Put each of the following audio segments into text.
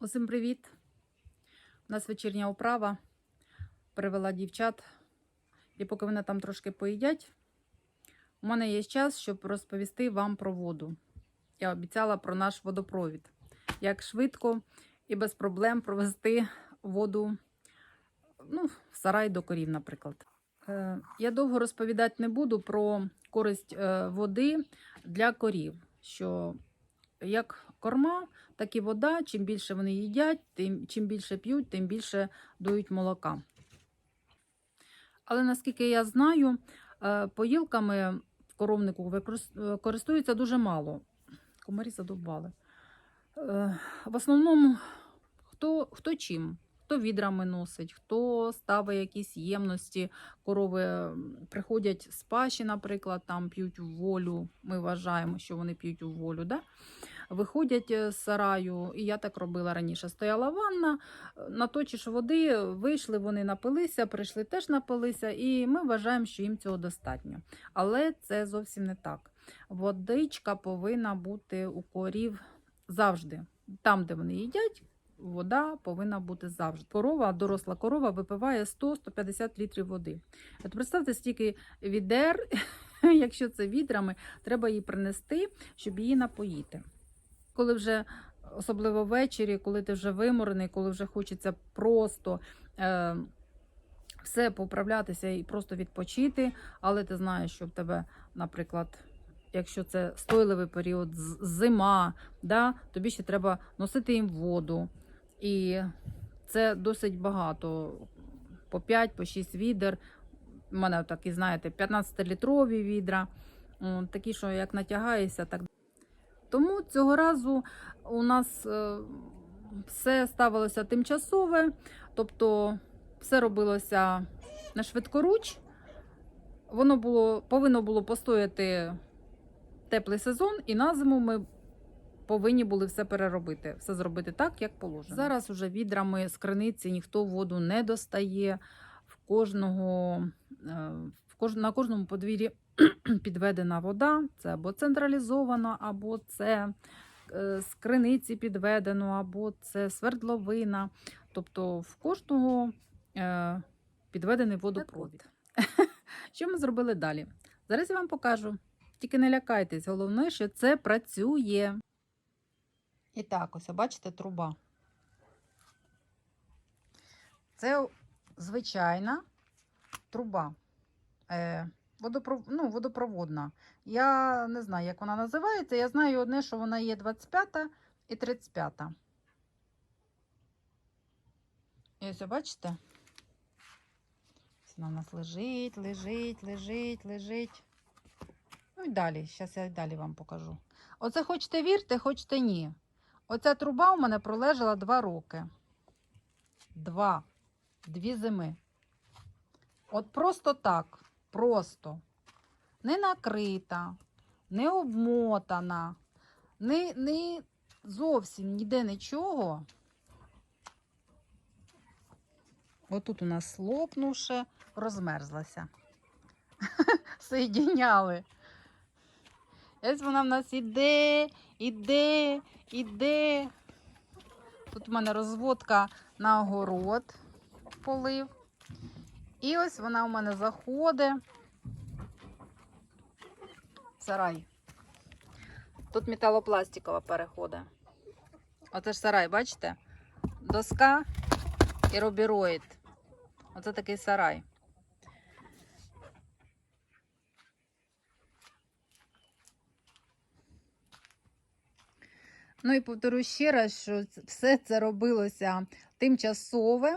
Усім привіт! У нас вечірня управа. Привела дівчат. І поки вони там трошки поїдять, у мене є час, щоб розповісти вам про воду. Я обіцяла про наш водопровід. Як швидко і без проблем провести воду ну, в сарай до корів, наприклад. Е, Я довго розповідати не буду про користь е, води для корів. Що як корма, так і вода. Чим більше вони їдять, тим чим більше п'ють, тим більше дують молока. Але наскільки я знаю, е, поїлками в коровнику користуються дуже мало. Комарі задовбали. Е, В основному, хто, хто чим? Хто відрами носить, хто ставить якісь ємності, корови приходять з паші, наприклад, там п'ють волю. Ми вважаємо, що вони п'ють у волю. Да? Виходять е, з сараю, і я так робила раніше. Стояла ванна, е, наточиш води, вийшли, вони напилися, прийшли теж напилися, і ми вважаємо, що їм цього достатньо. Але це зовсім не так. Водичка повинна бути у корів завжди. Там, де вони їдять, вода повинна бути завжди. Корова, доросла корова випиває 100-150 літрів води. От представте, стільки відер, якщо це відрами, треба її принести, щоб її напоїти. Коли вже, особливо ввечері, коли ти вже виморений, коли вже хочеться просто е, все поправлятися і просто відпочити, але ти знаєш, що в тебе, наприклад, якщо це стойливий період, зима, да, тобі ще треба носити їм воду. І це досить багато. По 5, по 6 відер. У мене такі, знаєте, 15-літрові відра. Такі, що як натягаєшся, так. Тому цього разу у нас е, все ставилося тимчасове, тобто все робилося на швидкоруч. Воно було, повинно було постояти теплий сезон, і на зиму ми повинні були все переробити, все зробити так, як положено. Зараз уже відрами з криниці ніхто воду не достає. В кожного, е, в кож, на кожному подвір'ї підведена вода. Це або централізовано, або це е, з криниці підведено, або це свердловина. Тобто в кожного е, підведений водопровід. Що ми зробили далі? Зараз я вам покажу. Тільки не лякайтесь, головне, що це працює. І так, ось, бачите, труба. Це звичайна труба. Е, водопров... ну, водопроводна. Я не знаю, як вона називається. Я знаю одне, що вона є 25 і 35. І ось, бачите? Вона у нас лежить, лежить, лежить, лежить. Ну і далі. Зараз я далі вам покажу. Оце хочете вірте, хочете ні. Оця труба у мене пролежала два роки. Два. Дві зими. От просто так. Просто. Не накрита, не обмотана, не, не зовсім ніде нічого. Отут у нас лопнувши, розмерзлася. Соєдіняли. Ось вона в нас іде, іде, іде. Тут у мене розводка на огород полив. І ось вона у мене заходить. Сарай. Тут металопластикова переходить. Оце ж сарай, бачите? Доска і робіроїд. Оце такий сарай. Ну і повторю ще раз, що все це робилося тимчасове.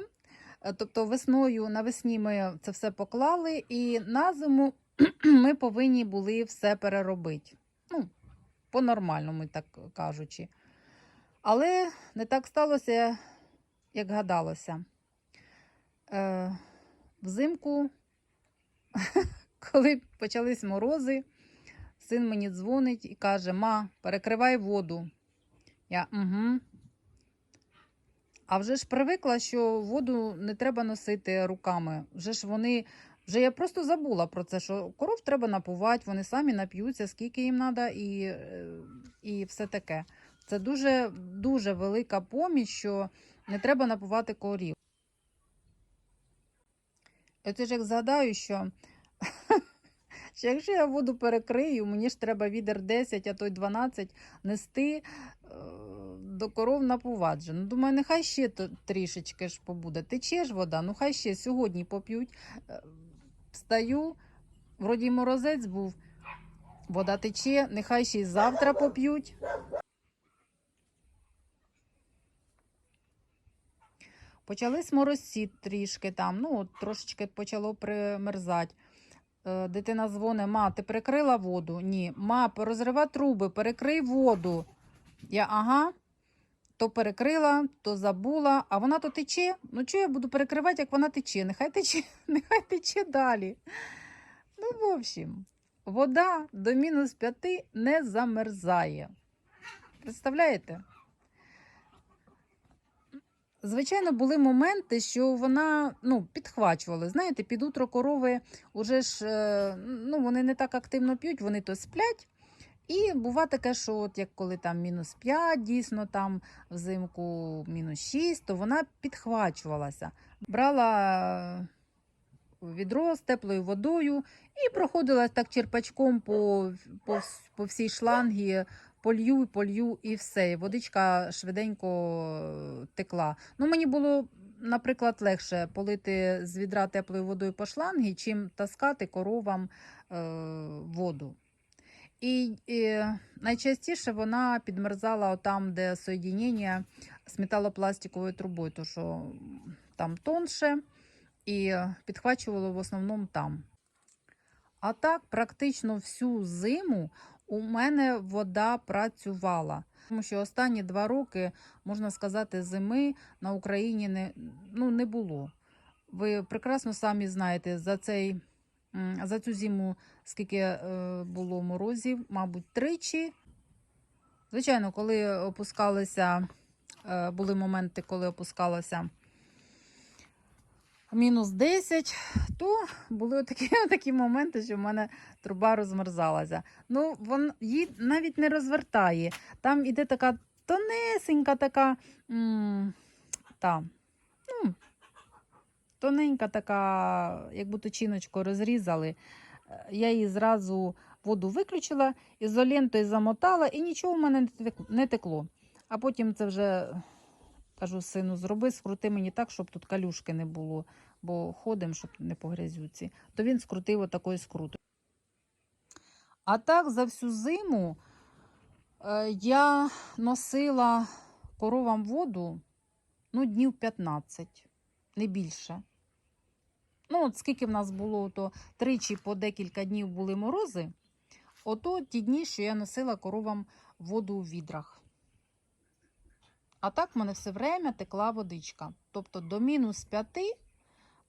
Е, Тобто весною навесні ми це все поклали, і на зиму ми повинні були все переробити. Ну, по-нормальному, так кажучи. Але не так сталося, як гадалося. Е, взимку, коли почались морози, син мені дзвонить і каже: Ма, перекривай воду. Я угу. А вже ж привикла, що воду не треба носити руками. Вже ж вони, вже я просто забула про це, що коров треба напувати, вони самі нап'ються, скільки їм треба, і, е, і все таке. Це дуже, дуже велика поміч, що не треба напувати корів. І Це ж як згадаю, що, що якщо я воду перекрию, мені ж треба відер 10, а то й 12 нести е, до коров на поваджу. Ну, думаю, нехай ще трішечки ж побуде. Тече ж вода, ну хай ще сьогодні поп'ють. Е, Встаю, вроді морозець був, вода тече, нехай ще й завтра поп'ють. Почались морозці трішки там, ну, трошечки почало примерзати. Е, Дитина дзвонить, ма, ти перекрила воду? Ні. Ма, розрива труби, перекрий воду. Я ага. То перекрила, то забула, а вона то тече. Ну, чого я буду перекривати, як вона тече? Нехай тече, нехай тече далі. Ну, в общем, вода до мінус 5 не замерзає. Представляєте? Звичайно, були моменти, що вона ну, підхвачувала. Знаєте, під утро корови уже ж е, ну, вони не так активно п'ють, вони то сплять. І бува таке, що от як коли там мінус 5, дійсно там взимку мінус 6, то вона підхвачувалася. Брала відро з теплою водою і проходила так черпачком по, по, по всій шлангі, полью, полью і все. Водичка швиденько е, текла. Ну, мені було, наприклад, легше полити з відра теплою водою по шлангі, чим таскати коровам е, воду. І, і найчастіше вона підмерзала там, де соєдінення з металопластиковою трубою, то що там тонше, і підхвачувало в основному там. А так, практично всю зиму у мене вода працювала. Тому що останні два роки, можна сказати, зими на Україні не, ну, не було. Ви прекрасно самі знаєте, за, цей, за цю зиму, скільки е, було морозів, мабуть, тричі. Звичайно, коли опускалися, е, були моменти, коли опускалося мінус 10, то були такі, такі моменти, що в мене труба розмерзалася. Ну, вон, її навіть не розвертає. Там іде така тонесенька, така та, ну, тоненька така, як будто чиночку розрізали. Е, Я її зразу воду виключила, ізолентою замотала, і нічого в мене не текло. А потім це вже кажу сину, зроби, скрути мені так, щоб тут калюшки не було, бо ходимо, щоб не по грязюці. То він скрутив отакою скрутою. А так за всю зиму е, я носила коровам воду ну, днів 15, не більше. Ну, от скільки в нас було, то тричі по декілька днів були морози, ото ті дні, що я носила коровам воду у відрах. А так в мене все время текла водичка. Тобто до мінус 5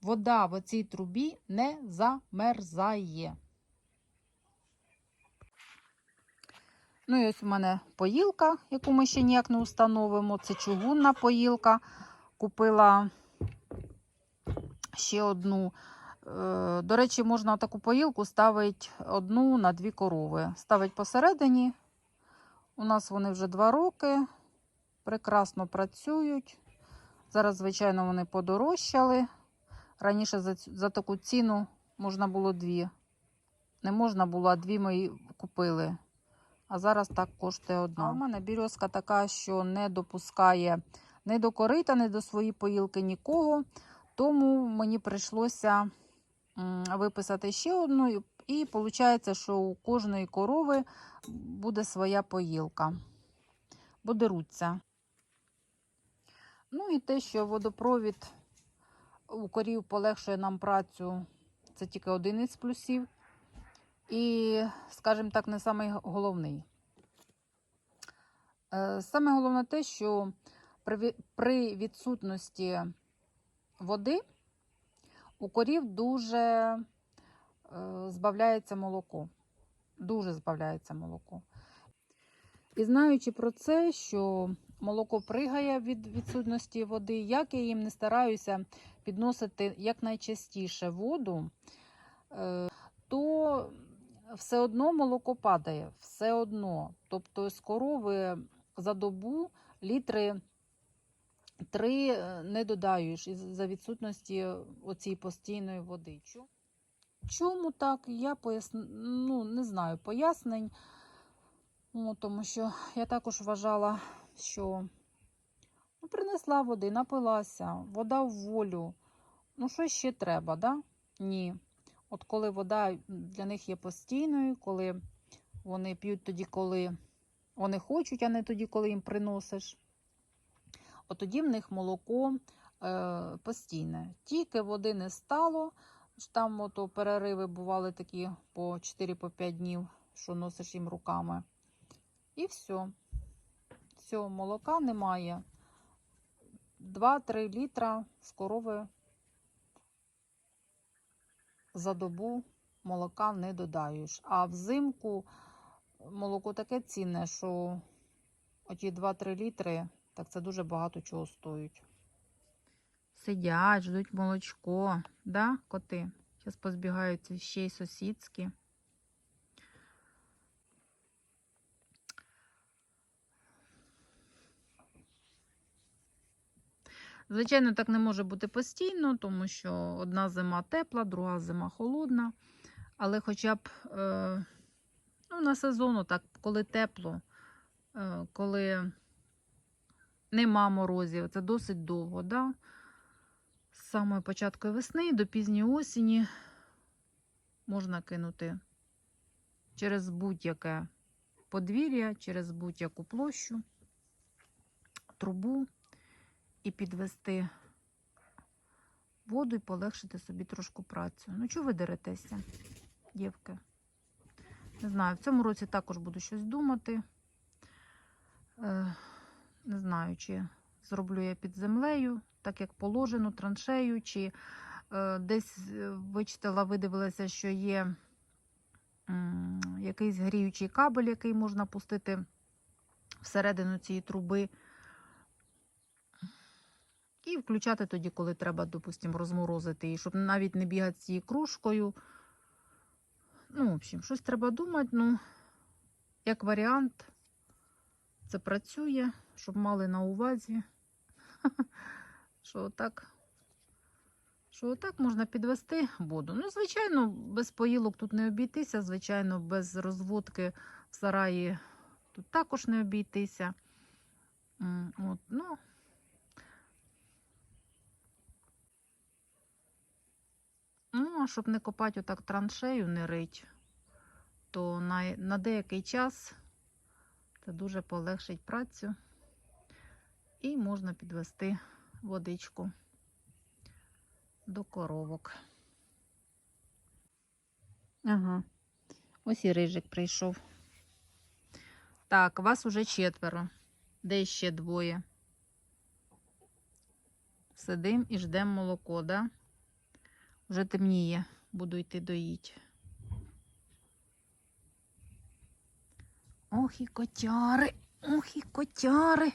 вода в цій трубі не замерзає. Ну і ось у мене поїлка, яку ми ще ніяк не установимо. Це чугунна поїлка. Купила ще одну. Е, До речі, можна таку поїлку ставити одну на дві корови. Ставить посередині. У нас вони вже два роки. Прекрасно працюють. Зараз, звичайно, вони подорожчали. Раніше за, за таку ціну можна було дві. Не можна було, а дві ми купили. А зараз так коштує одна. У мене бірьозка така, що не допускає ні до корита, ні до своєї поїлки нікого. Тому мені прийшлося виписати ще одну. І виходить, що у кожної корови буде своя поїлка. Бо деруться. Ну і те, що водопровід у корів полегшує нам працю, це тільки один із плюсів. І, скажімо так, не самий головний. Е, Саме головне те, що при відсутності води у корів дуже е, збавляється молоко. Дуже збавляється молоко. І знаючи про це, що молоко пригає від відсутності води, як я їм не стараюся підносити якнайчастіше воду, е, то все одно молоко падає, все одно. Тобто з корови за добу літри три е, не додаєш із-за відсутності оцієї постійної води. Чому так? Я поясн... ну, не знаю пояснень. Ну, тому що я також вважала, що ну, принесла води, напилася, вода в волю. Ну, що ще треба, да? Ні. От коли вода для них є постійною, коли вони п'ють тоді, коли вони хочуть, а не тоді, коли їм приносиш. От тоді в них молоко е, постійне. Тільки води не стало. Там ото перериви бували такі по 4-5 днів, що носиш їм руками. І все. Все, молока немає. 2-3 літра з корови за добу молока не додаєш. А взимку молоко таке цінне, що оті 2-3 літри, так це дуже багато чого стоїть. Сидять, ждуть молочко, да, коти? Зараз позбігаються ще й сусідські. Звичайно, так не може бути постійно, тому що одна зима тепла, друга зима холодна. Але хоча б е, ну, на сезону, так, коли тепло, е, коли нема морозів, це досить довго. Да? З самої початку весни до пізньої осені можна кинути через будь-яке подвір'я, через будь-яку площу, трубу і підвести воду і полегшити собі трошку працю. Ну, чого ви деретеся, дівки? Не знаю, в цьому році також буду щось думати. Е, не знаю, чи зроблю я під землею, так як положено, траншею, чи е, десь е, вичитала, видивилася, що є якийсь гріючий кабель, який можна пустити всередину цієї труби. І включати тоді, коли треба, допустимо, розморозити її, щоб навіть не бігати з цією кружкою. Ну, в общем, щось треба думати. Ну, як варіант, це працює, щоб мали на увазі, що отак, що отак можна підвести воду. Ну, звичайно, без поїлок тут не обійтися, звичайно, без розводки в сараї тут також не обійтися. От, ну, Ну, а щоб не копати отак траншею, не рить, то на, на деякий час це дуже полегшить працю і можна підвести водичку до коровок. Ага, ось і рижик прийшов. Так, вас уже четверо. Де ще двоє? Сидим і ждемо молоко, да? Вже темніє, буду йти доїть. Ох і котяри, ох і котяри.